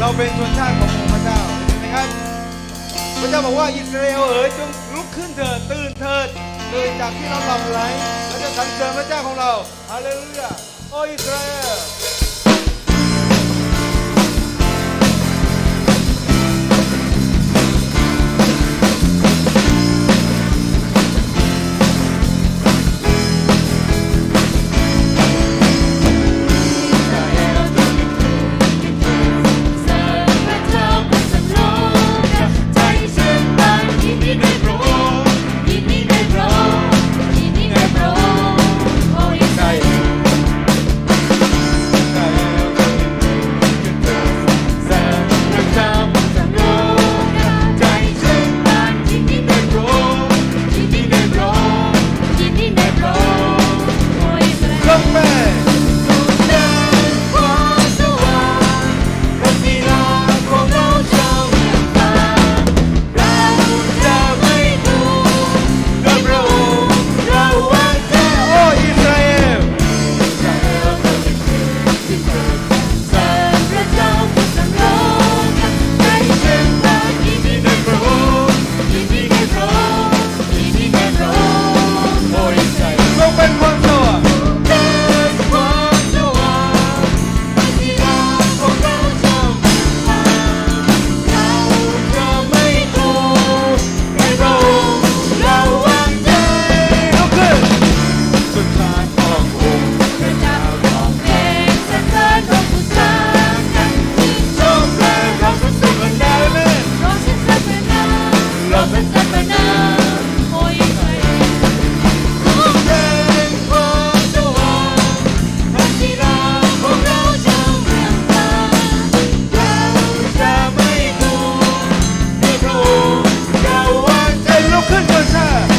เราเป็นชนชาติของพระเจ้าเห็นไหมครับ พระเจ้าบอกว่าอิสราเอลเอ๋ยจงลุกขึ้นเถิดตื่นเถิดเลยจากที่เราหลับไหลเราจะสรรเสริญพระเจ้าของเราฮาเลลูยาโอ้อิสราเอล ลุกขึ้นเพื่อเธอ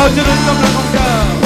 Aplaude a não.